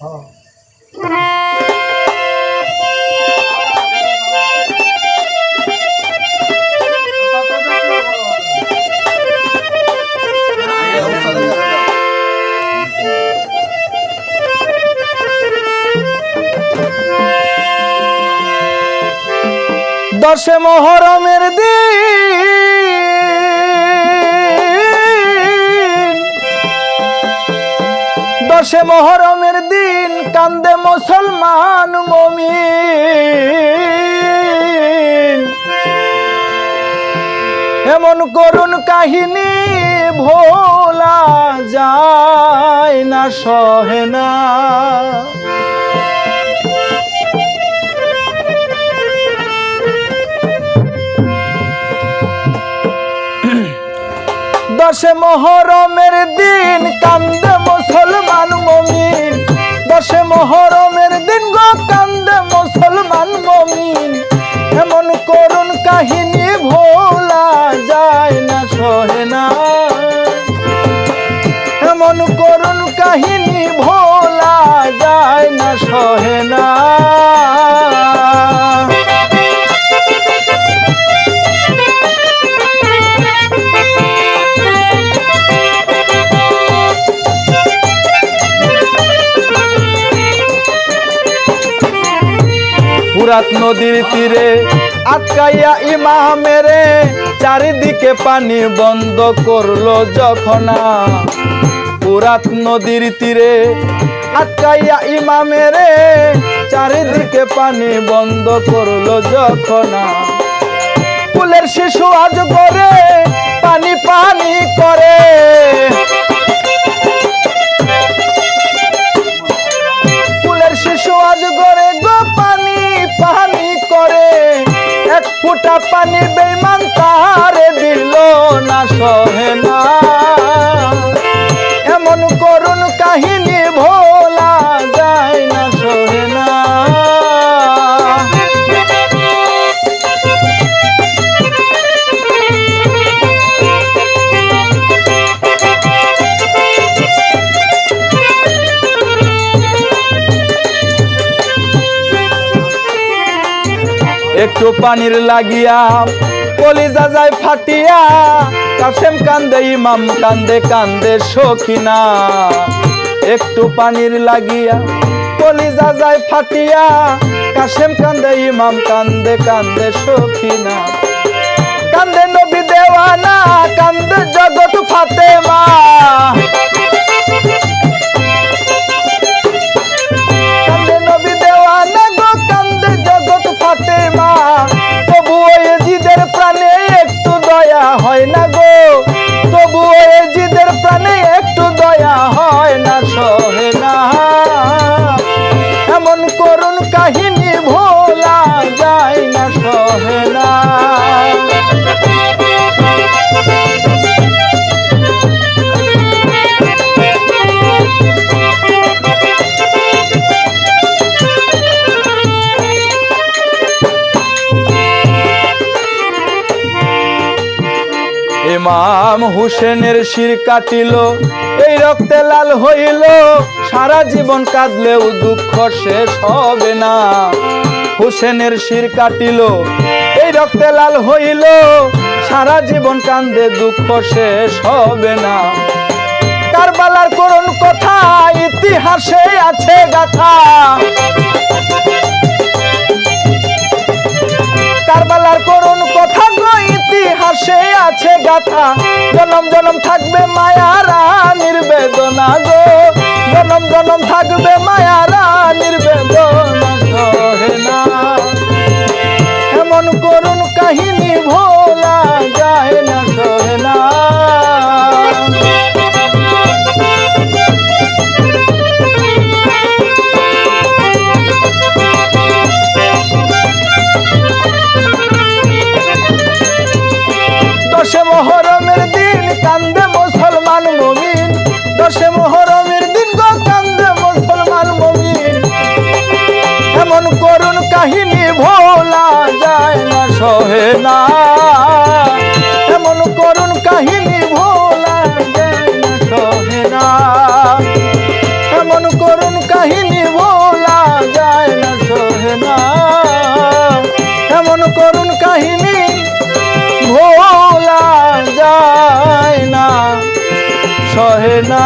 দশে মহরমের দিন দশে মহরমের দিন কান্দে মুসলমান মমি এমন করুন কাহিনী ভোলা যায় না, সহে না। দশে মহরমের দিন কান্দে দশে মহরমের ফুরাত নদীর তীরে আটকাইয়া ইমামেরে, চারিদিকে পানি বন্ধ করল যখন ফুরাত নদীর তীরে আটকাইয়া ইমামেরে, চারিদিকে পানি বন্ধ করল যখন কুলের শিশু আজ করে পানি পানি করে। ফুটা পানি বেমান তাহারে দিল না সহে না। একটু পানির লাগিয়া, কলিজা যায় ফাটিয়া কাসেম কান্দে, ইমাম কান্দে কান্দে সখিনা। একটু পানির লাগিয়া, কলিজা যায় ফাটিয়া কাসেম কান্দে, ইমাম কান্দে কান্দে সখিনা। কান্দে নবী দেওয়ানা, কান্দে জগৎ ফাতেমা। সহে না ইমাম হুসেনের শির কাটিল, এই রক্তে লাল হইল। সারা জীবন কাঁদলেও দুঃখ শেষ হবে না। হুসেনের শির কাটিল এই রক্তে লাল হইল, সারা জীবন কান্দে, দুঃখ শেষ হবে না। কারবালার করুণ কথা, ইতিহাসে আছে গাথা। কারবালার করুণ কথা গো, ইতিহাসে আছে গাথা। জনম জনম থাকবে মায়ারা নির্বেদনা গো। জনম জনম থাকবে করুণ কাহিনী ভোলা যায় না সহে না দশে মহরমের দিন কান্দে মুসলমান মমিন দশে সহে না। এমন করুণ কাহিনী ভোলা সহে না। এমন করুণ কাহিনী ভোলা যায় না সহে না। এমন করুণ কাহিনী ভোলা যায় না সহে না।